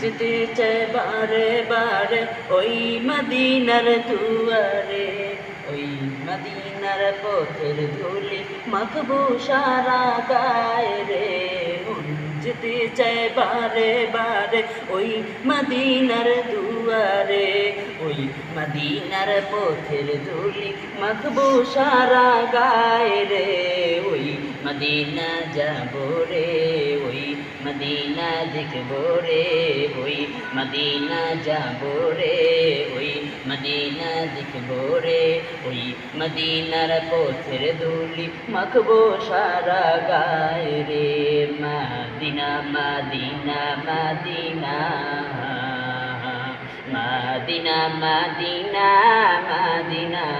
যেতে চায় বারে বারে, ওই মদিনার দুয়ারে, ওই মদিনার পথের ধুলি মাখবো গায়ে রে। যেতে চায় বারে বারে, ওই মদিনার দুয়ারে, ওই মদিনার পথের ধুলি মাখবো গায়ে রে। ওই মদিনা যাব রে মদিনা দেখব রে ওই মদিনা যাব রে ওই মদিনা দেখব রে ওই মদিনার পথের ধুলি মাখবো সারা গায়ে রে। Medina Medina Medina Medina Medina Medina.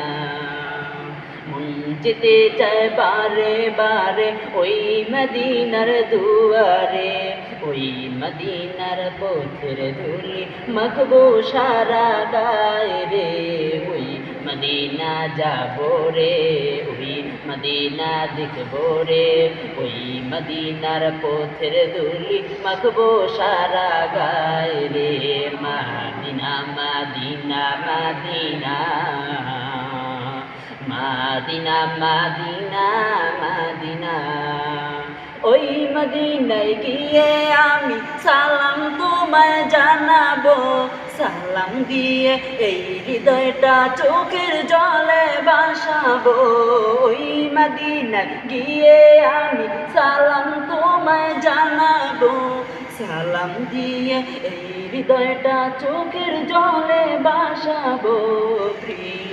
যেতে চায় বারে বারে, ওই মদিনার দুয়ারে, ওই মদিনার পথের ধুলি মাখবো সারা গায়ে রে, ওই মদিনা যাব রে, ওই মদিনা দেখব রে, ওই মদিনার পথের ধুলি মাখবো সারা গায়ে রে, Medina Medina Medina. Medina Medina Medina. ওই মদিনায় গিয়ে আমি সালাম তোমায় জানাব। সালাম দিয়ে এই হৃদয়টা চোখের জলে বাসাবো। ওই মদিনায় গিয়ে আমি সালাম তোমায় জানাব। সালাম দিয়ে এই হৃদয়টা চোখের জলে বাসাবো। প্রিয়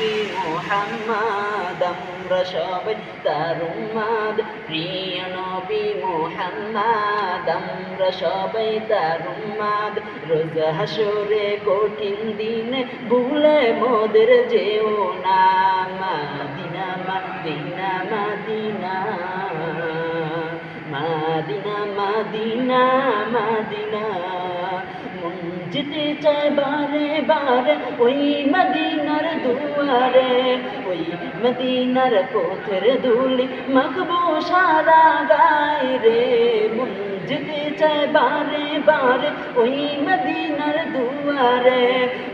নবী মোহাম্মদ আমরা সবাই তার উম্মাদ প্রিয় নবী মোহাম্মদ আমরা সবাই তার উম্মাদ রোজ হাসরে কঠিন দিনে ভুলে মোদের যেও না Madina Medina Medina Medina Medina Madina যেতে চায় বারে বারে, ওই মদিনার দুয়ারে, ওই মদিনার পথের ধুলি মাখবো সারা গায়ে রে। মন যেতে চায় বারে বারে, ওই মদিনার দুয়ারে,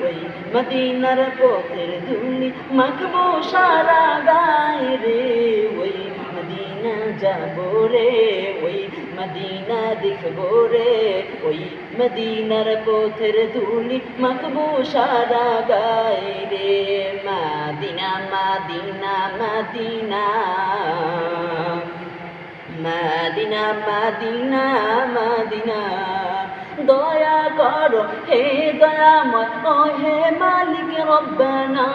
ওই মদিনার পথের ধুলি মাখবো সারা গায়ে রে। ওই মদিনা যাব রে, ওই মদিনা দেখব রে। ওই মদিনার পথের ধুলি মাখবো সারা গায়ে রে। Madina Medina Medina. Medina Madina হে হে মালিক রব্বানা,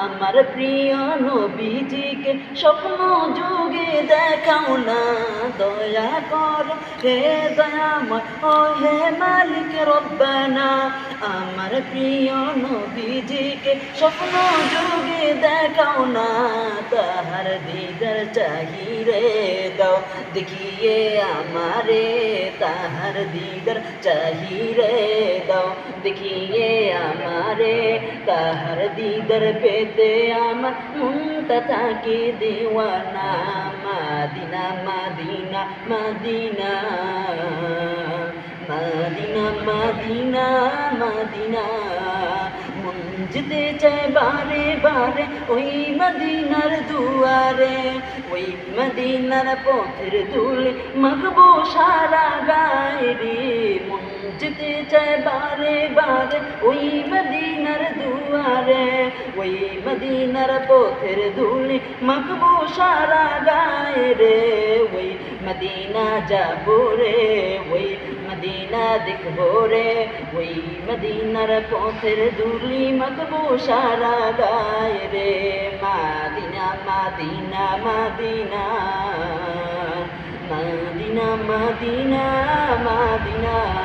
আমার প্রিয় নবীজিকে স্বপ্ন যুগে দেখাও না। দয়া করো, হে দয়াময় ও হে মালিক রব্বানা, আমার প্রিয় নবীজিকে স্বপ্ন যুগে দেখাও না। তাহার দিদার চাহিরে দাও, দেখিয়ে আমারে, তাহার দিদার চাহিরে দাও, দেখিয়ে আমারে। তাহার দিদার পেতে আমার মনটা থাকে দেওয়ানা। Madina Medina Medina Medina Medina Madina. যেতে চায় বারে বারে ওই মদিনার দুয়ারে। ওই মদিনার পথের ধুলে মাখবো সারা যেতে চায় বারে বারে, ওই মদিনার দুয়ারে, ওই মদিনার পথের ধুলে মাখবো সারা গায়ে রে। ওই মদিনা যাব রে, ওই মদিনা দেখব রে। ওই মদিনার পথের দুলি মাখবো সারা গায়ে রে। Madina Medina Medina Medina Medina Madina.